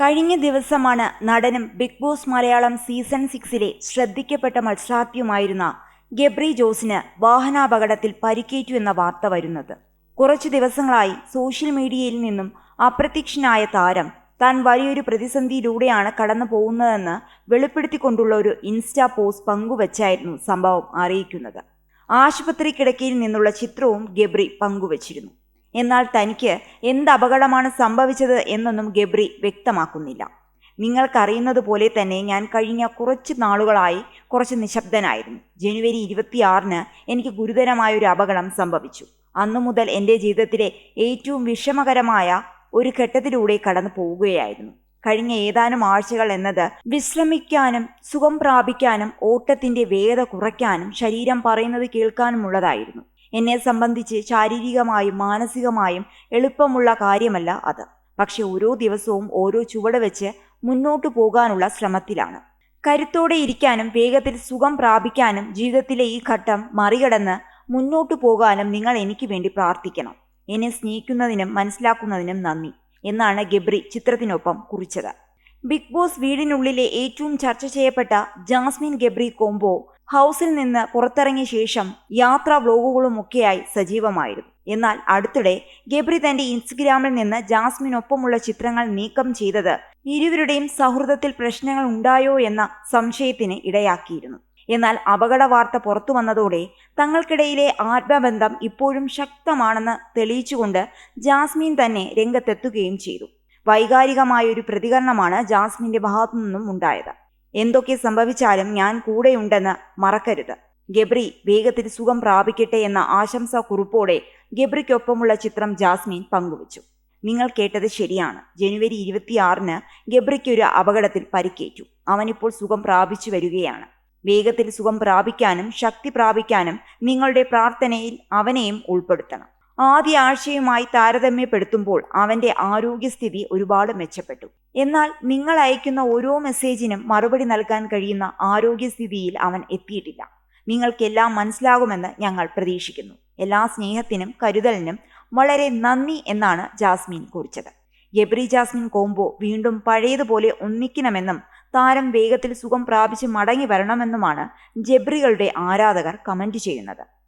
കഴിഞ്ഞ ദിവസമാണ് നടനും ബിഗ് ബോസ് മലയാളം സീസൺ സിക്സിലെ ശ്രദ്ധിക്കപ്പെട്ട മത്സരാർത്ഥിയുമായിരുന്ന ഗബ്രി ജോസിന് വാഹനാപകടത്തിൽ പരിക്കേറ്റു എന്ന വാർത്ത വരുന്നത്. കുറച്ചു ദിവസങ്ങളായി സോഷ്യൽ മീഡിയയിൽ നിന്നും അപ്രത്യക്ഷനായ താരം താൻ വലിയൊരു പ്രതിസന്ധിയിലൂടെയാണ് കടന്നു പോകുന്നതെന്ന് വെളിപ്പെടുത്തിക്കൊണ്ടുള്ള ഒരു ഇൻസ്റ്റാ പോസ്റ്റ് പങ്കുവച്ചായിരുന്നു സംഭവം അറിയിക്കുന്നത്. ആശുപത്രി കിടക്കയിൽ നിന്നുള്ള ചിത്രവും ഗബ്രി പങ്കുവച്ചിരുന്നു. എന്നാൽ തനിക്ക് എന്ത് അപകടമാണ് സംഭവിച്ചത് എന്നൊന്നും ഗബ്രി വ്യക്തമാക്കുന്നില്ല. നിങ്ങൾക്കറിയുന്നത് പോലെ തന്നെ ഞാൻ കഴിഞ്ഞ കുറച്ച് നാളുകളായി കുറച്ച് നിശബ്ദനായിരുന്നു. ജനുവരി ഇരുപത്തിയാറിന് എനിക്ക് ഗുരുതരമായൊരു അപകടം സംഭവിച്ചു. അന്നു മുതൽ എന്റെ ജീവിതത്തിലെ ഏറ്റവും വിഷമകരമായ ഒരു ഘട്ടത്തിലൂടെ കടന്നു പോവുകയായിരുന്നു കഴിഞ്ഞ ഏതാനും ആഴ്ചകൾ എന്നത് വിശ്രമിക്കാനും സുഖം പ്രാപിക്കാനും ഓട്ടത്തിന്റെ വേഗത കുറയ്ക്കാനും ശരീരം പറയുന്നത് കേൾക്കാനുമുള്ളതായിരുന്നു. എന്നെ സംബന്ധിച്ച് ശാരീരികമായും മാനസികമായും എളുപ്പമുള്ള കാര്യമല്ല അത്. പക്ഷെ ഓരോ ദിവസവും ഓരോ ചുവട് വെച്ച് മുന്നോട്ടു പോകാനുള്ള ശ്രമത്തിലാണ്. കരുത്തോടെ ഇരിക്കാനും വേഗത്തിൽ സുഖം പ്രാപിക്കാനും ജീവിതത്തിലെ ഈ ഘട്ടം മറികടന്ന് മുന്നോട്ടു പോകാനും നിങ്ങൾ എനിക്ക് വേണ്ടി പ്രാർത്ഥിക്കണം. എന്നെ സ്നേഹിക്കുന്നതിനും മനസ്സിലാക്കുന്നതിനും നന്ദി. എന്നാണ് ഗബ്രി ചിത്രത്തിനൊപ്പം കുറിച്ചത്. ബിഗ് ബോസ് വീടിനുള്ളിലെ ഏറ്റവും ചർച്ച ചെയ്യപ്പെട്ട ജാസ്മിൻ ഗബ്രി കോംബോ ഹൗസിൽ നിന്ന് പുറത്തിറങ്ങിയ ശേഷം യാത്രാ വ്ലോഗുകളുമൊക്കെയായി സജീവമായിരുന്നു. എന്നാൽ അടുത്തിടെ ഗബ്രി തന്റെ ഇൻസ്റ്റഗ്രാമിൽ നിന്ന് ജാസ്മിനൊപ്പമുള്ള ചിത്രങ്ങൾ നീക്കം ചെയ്തത് ഇരുവരുടെയും സൗഹൃദത്തിൽ പ്രശ്നങ്ങൾ ഉണ്ടായോ എന്ന സംശയത്തിന് ഇടയാക്കിയിരുന്നു. എന്നാൽ അപകട വാർത്ത പുറത്തു വന്നതോടെ തങ്ങൾക്കിടയിലെ ആത്മബന്ധം ഇപ്പോഴും ശക്തമാണെന്ന് തെളിയിച്ചുകൊണ്ട് ജാസ്മിൻ തന്നെ രംഗത്തെത്തുകയും ചെയ്തു. വൈകാരികമായ ഒരു പ്രതികരണമാണ് ജാസ്മിന്റെ ഭാഗത്തു നിന്നും ഉണ്ടായത്. എന്തൊക്കെ സംഭവിച്ചാലും ഞാൻ കൂടെയുണ്ടെന്ന് മറക്കരുത്. ഗബ്രി വേഗത്തിൽ സുഖം പ്രാപിക്കട്ടെ എന്ന ആശംസാ കുറിപ്പോടെ ഗബ്രിക്കൊപ്പമുള്ള ചിത്രം ജാസ്മിൻ പങ്കുവച്ചു. നിങ്ങൾ കേട്ടത് ശരിയാണ്. ജനുവരി ഇരുപത്തിയാറിന് ഗബ്രിക്ക് ഒരു അപകടത്തിൽ പരിക്കേറ്റു. അവനിപ്പോൾ സുഖം പ്രാപിച്ചു വരികയാണ്. വേഗത്തിൽ സുഖം പ്രാപിക്കാനും ശക്തി പ്രാപിക്കാനും നിങ്ങളുടെ പ്രാർത്ഥനയിൽ അവനെയും ഉൾപ്പെടുത്തണം. ആദ്യ ആഴ്ചയുമായി താരതമ്യപ്പെടുത്തുമ്പോൾ അവന്റെ ആരോഗ്യസ്ഥിതി ഒരുപാട് മെച്ചപ്പെട്ടു. എന്നാൽ നിങ്ങൾ അയക്കുന്ന ഓരോ മെസ്സേജിനും മറുപടി നൽകാൻ കഴിയുന്ന ആരോഗ്യസ്ഥിതിയിൽ അവൻ എത്തിയിട്ടില്ല. നിങ്ങൾക്കെല്ലാം മനസ്സിലാകുമെന്ന് ഞങ്ങൾ പ്രതീക്ഷിക്കുന്നു. എല്ലാ സ്നേഹത്തിനും കരുതലിനും വളരെ നന്ദി എന്നാണ് ജാസ്മിൻ കുറിച്ചത്. ഗബ്രി ജാസ്മിൻ കോംബോ വീണ്ടും പഴയതുപോലെ ഒന്നിക്കണമെന്നും താരം വേഗത്തിൽ സുഖം പ്രാപിച്ച് മടങ്ങി വരണമെന്നുമാണ് ജബ്രികളുടെ ആരാധകർ കമന്റ് ചെയ്യുന്നത്.